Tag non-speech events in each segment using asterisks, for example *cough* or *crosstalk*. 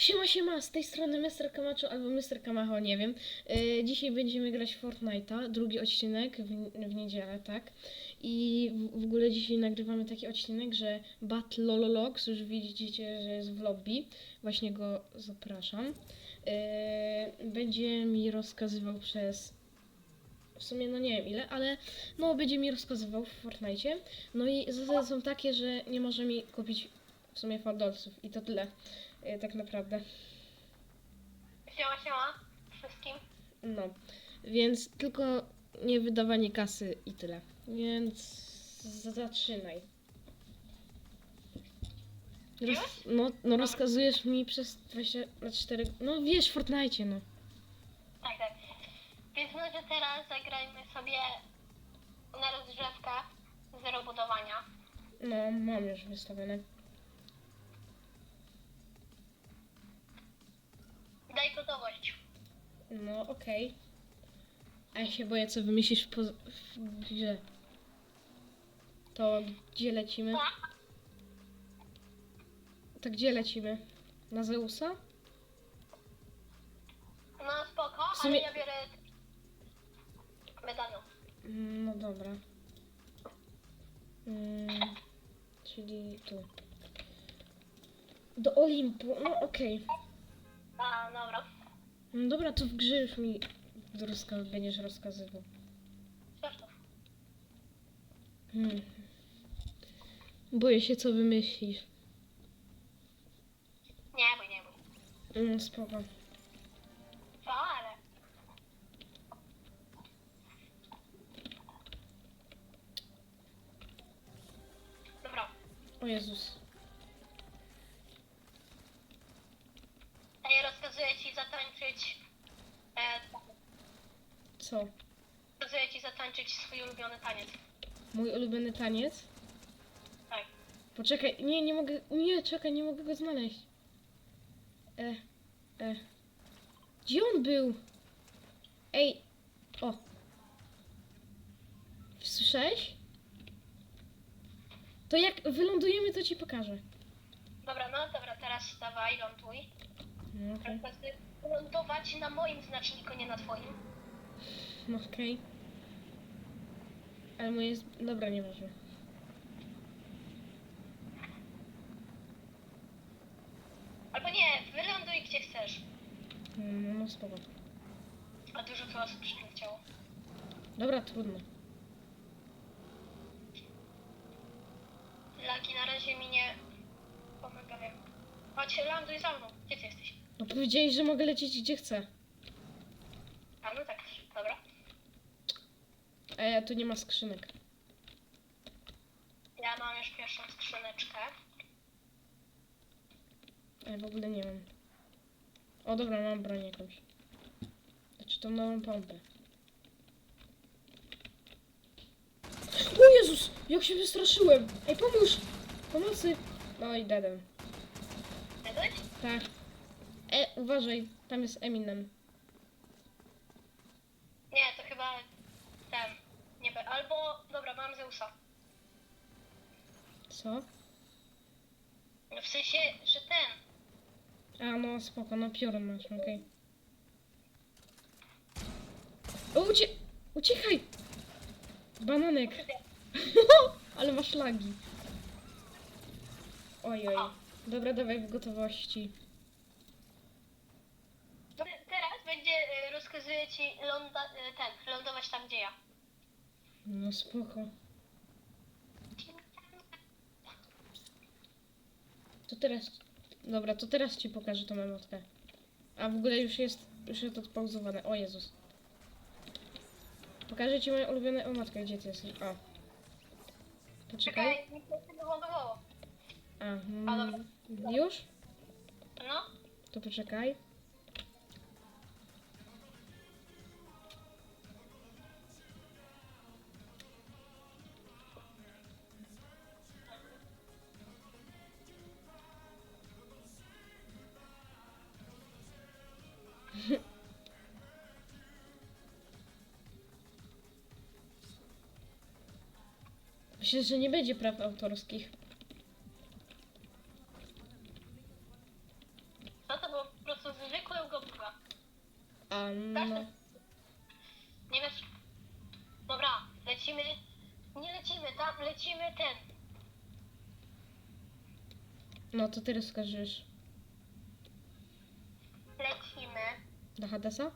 Siema, siema, z tej strony Mr. Camacho albo Mr. Kamacho, nie wiem. Yy, dzisiaj będziemy grać Fortnite'a, drugi odcinek w, w niedzielę, tak? I w, w ogóle dzisiaj nagrywamy taki odcinek, że Battle Lololox, już widzicie, że jest w lobby. Właśnie go zapraszam. Yy, będzie mi rozkazywał przez w sumie no nie wiem ile, ale no będzie mi rozkazywał w Fortnite. No i zasady są takie, że nie może mi kupić w sumie faldolców i to tyle. Yy, tak naprawdę. Siema, siema wszystkim. No, więc tylko nie wydawanie kasy i tyle. Więc z- zaczynaj. Roz, no, no rozkazujesz mi przez 24. No wiesz, w Fortnite, no. Tak, tak. Więc może teraz zagrajmy sobie na rozgrzewkę zero budowania. No, mam już wystawione. Daj gotowość. No, okej. A ja się boję, co wymyślisz po, w grze. To gdzie lecimy? To gdzie lecimy? Na Zeusa? No spoko, W sumie- ale ja biorę medalion. Mm, No dobra. Mm, czyli tu. Do Olimpu. No okej. A, dobra. No dobra, to w grze już mi rozkaz, będziesz rozkazywał. Krzysztof. Hmm. Boję się, co wymyślisz. Nie bój, nie bój. Mm, spoko. Co, ale... Dobra. O Jezus. A ja rozkazuję ci zatańczyć... E, Co? rozkazuję ci swój ulubiony taniec. Mój ulubiony taniec? Tak. Poczekaj, nie, nie mogę. Nie, czekaj, nie mogę go znaleźć. E, e. Gdzie on był? Ej, o. Słyszałeś? To jak wylądujemy, to ci pokażę. Dobra, no dobra, teraz dawaj, ląduj. No, Rozkazuję lądować na moim znaczniku, nie na twoim. no, okej. Ale moje jest... Dobra, nieważne. Albo nie, wyląduj gdzie chcesz. No, no spoko. A dużo tu osób przyleciało. Dobra, trudno. Laki na razie mi nie pomagają. Chodź, ląduj za mną. Gdzie ty jesteś? No powiedziałeś, że mogę lecieć gdzie chcę. A no tak, dobra. E, tu nie ma skrzynek. Ja mam już pierwszą skrzyneczkę. Ale w ogóle nie mam. O dobra, mam broń jakąś. Znaczy tą nową pompę. O Jezus! Jak się wystraszyłem! Ej, pomóż! Pomocy! No i dedem. Jadłeś? Tak. E, uważaj, tam jest Eminem. Nie, to chyba ten. Nie be. Albo, dobra, mam Zeusa. Co? No w sensie, że ten. A no spoko, no piorun masz, okej. O, ucie... Uciekaj! Bananek! *laughs* Ale masz lagi. Oj, oj. Dobra, dawaj w gotowości. Te- Teraz będzie, y, rozkazuję ci ląda, y, ten, lądować tam, gdzie ja. No spoko. To teraz... Dobra, to teraz ci pokażę tą emotkę. A w ogóle już jest... Już jest odpauzowane. O Jezus. Pokażę ci moją ulubioną emotkę, gdzie ty jesteś. O. Poczekaj. Czekaj, mi się nie lądowało. A, A, dobra. mm, już? No, To poczekaj. się, że nie będzie praw autorskich. No to było po prostu zwykłe ugodowa. A no. Nie wiesz. Dobra, lecimy. Nie lecimy tam, lecimy ten. No to ty rozkażesz. Lecimy. Do Hadesa?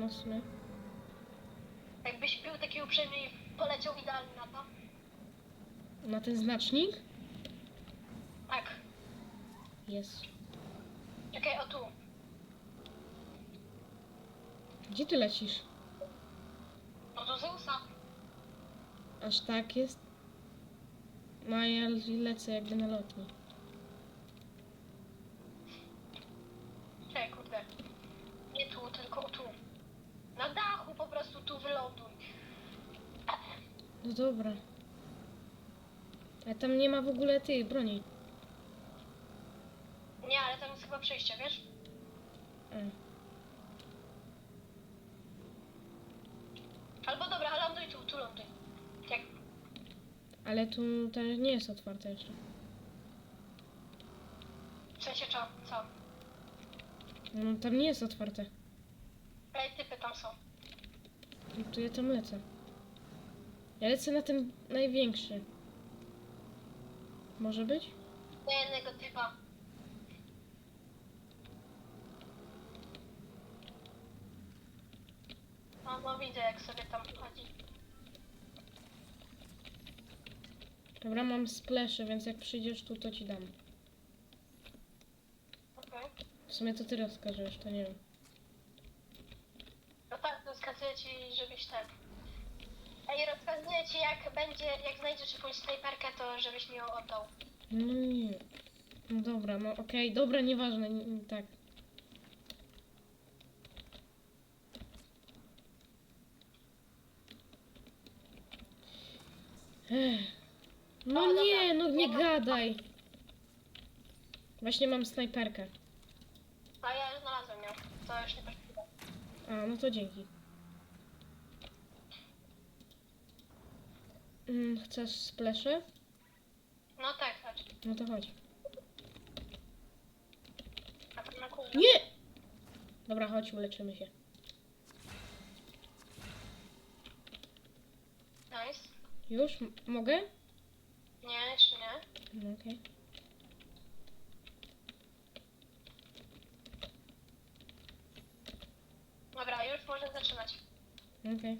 No w sumie. Jakbyś był taki uprzejmy i poleciał idealnie na to. Na ten znacznik? Tak. Jest. Czekaj, o tu. Gdzie ty lecisz? No do Zeusa. Aż tak jest? No ja lecę jakby na lotni. Czekaj, kurde. Nie tu, tylko tu. Na dachu po prostu tu wyląduj. No dobra. Ale tam nie ma w ogóle tych broni. Nie, ale tam jest chyba przejście, wiesz? A. Albo dobra, ląduj tu, tu ląduj. Jak Ale tu to nie jest otwarte jeszcze. w sensie co? Co? No tam nie jest otwarte. Ej, typy tam są. No to ja tam lecę. Ja lecę na ten największy. Może być? Do jednego typa. No, no widzę jak sobie tam chodzi. Dobra, mam splesze, więc jak przyjdziesz tu, to ci dam. Okej. W sumie to ty rozkażesz, to nie wiem. No tak, rozkazuję ci, żebyś ten... Ej, rozkazuję ci jak będzie, jak znajdziesz jakąś snajperkę, to żebyś mi ją oddał. No nie. No dobra, no okej, dobra, nieważne, nie, nie, tak. Ech. No O, dobra. nie, no nie gadaj. Właśnie mam snajperkę. A ja już znalazłem ją. To już nie. A, no to dzięki. Mm, chcesz splesze? No tak, chodź. No to chodź. A tam na górze. Nie! Dobra, chodź, uleczymy się. Nice. Już? M- mogę? Nie, jeszcze nie. No okej. Dobra, już można zaczynać. Okej.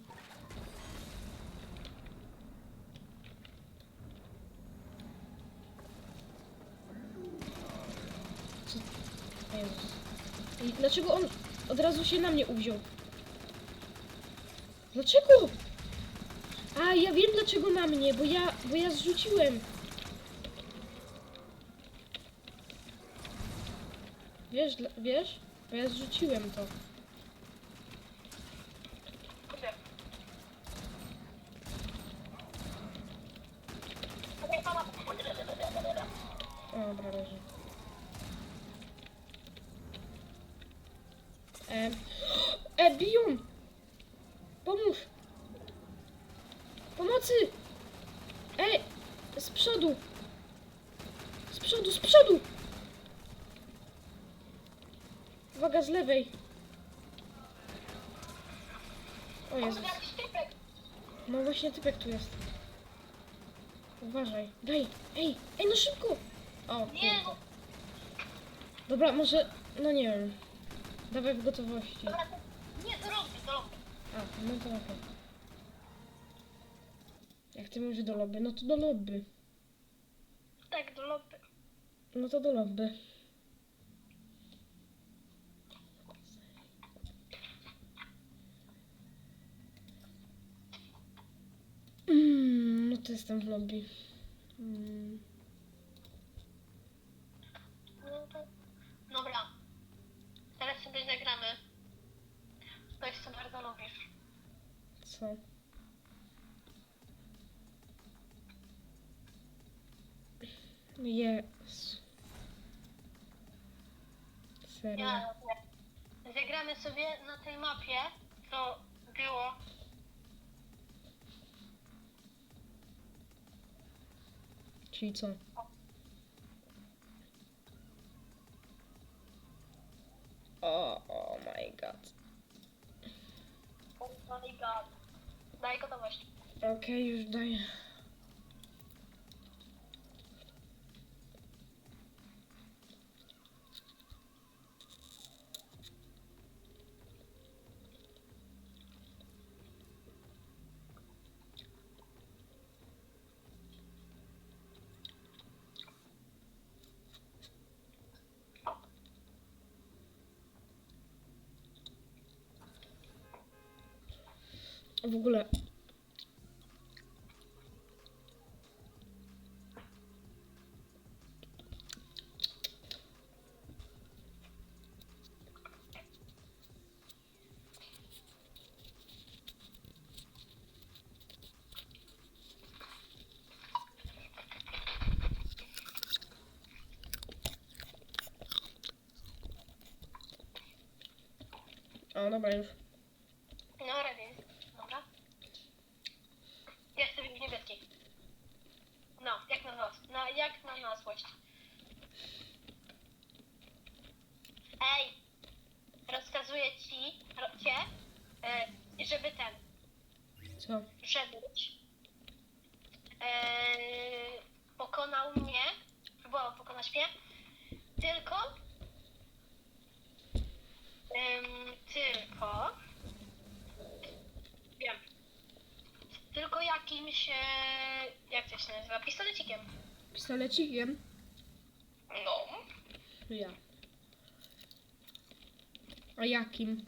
I dlaczego on od razu się na mnie uwziął? Dlaczego? A, ja wiem dlaczego na mnie, bo ja, bo ja zrzuciłem. Wiesz, dla- wiesz? Bo ja zrzuciłem to. Dobra, leży. E, e biją! Pomóż! Pomocy! Ej! Z przodu! Z przodu, z przodu! Uwaga, z lewej! O Jezus. No właśnie typek tu jest. Uważaj. Daj! Ej! Ej, no szybko! O, Nie, kurde. no. Dobra, może... No nie wiem. Dawaj w gotowości. Dobra. Nie, do lobby, do lobby. A, no to okej. Jak ty mówisz do lobby, no to do lobby. Tak, do lobby. No to do lobby. Mm, no to jestem w lobby. Mm, Serio. Ja, zagramy sobie na tej mapie, co było. Czyli co? O, oh my god. Oh my god. Daj gotowość. Okej, już daję. W ogóle O, dobra już. No, ready. Dobra. Ja chcę być niebieski. No, jak na nos. No, Ej! Rozkazuję ci, ro, cię, e, żeby ten, Co? żebyś e, pokonał mnie, próbował pokonać mnie, tylko em, tylko wiem tylko jakimś e, jak to się nazywa, pistolecikiem Pistolecikiem? no Ja. A jakim?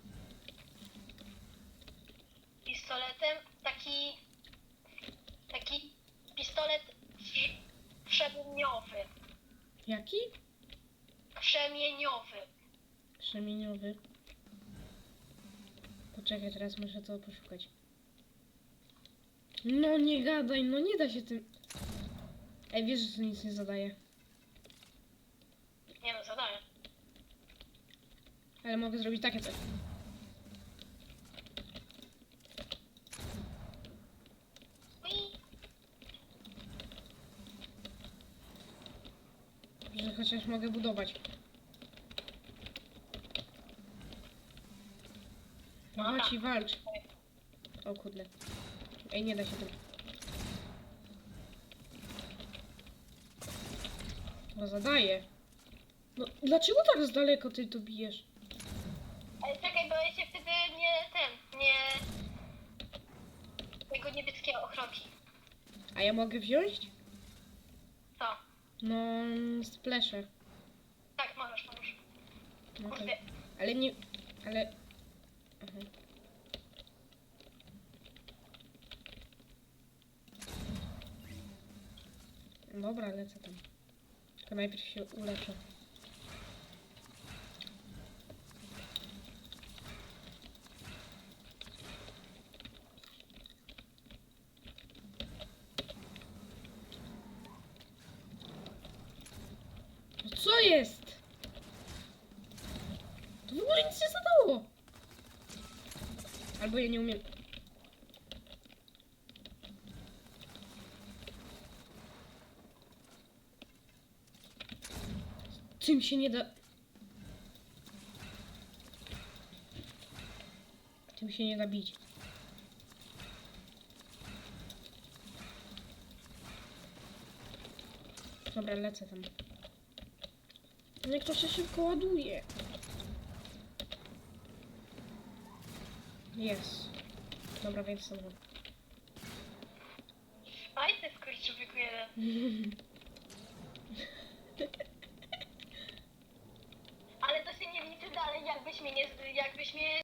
pistoletem taki taki pistolet wrz- przemieniowy Jaki? przemieniowy Krzemieniowy. Poczekaj, teraz muszę to poszukać. No nie gadaj, no nie da się tym... Ej, wiesz, że to nic nie zadaje. nie no zadaję Ale mogę zrobić takie coś. Że chociaż mogę budować. No chodź i walcz. O kurde. Ej, nie da się tym. No zadaje. No dlaczego tak z daleko ty to bijesz? Ale czekaj, bo ja się wtedy nie ten, nie tego niebieskiego ochronki. A ja mogę wziąć? Co? No, spleszę. Tak, możesz, możesz. No Kurde, ale nie, ale... Aha. Dobra, lecę tam. Tylko najpierw się uleczę. No co jest? To w ogóle nic nie zadało. Albo ja nie umiem. Tym się nie da. Tym się nie da bić. Dobra, lecę tam. Niech to się szybko ładuje. Jest. Dobra, więc są. fajny skurczybyku jeden.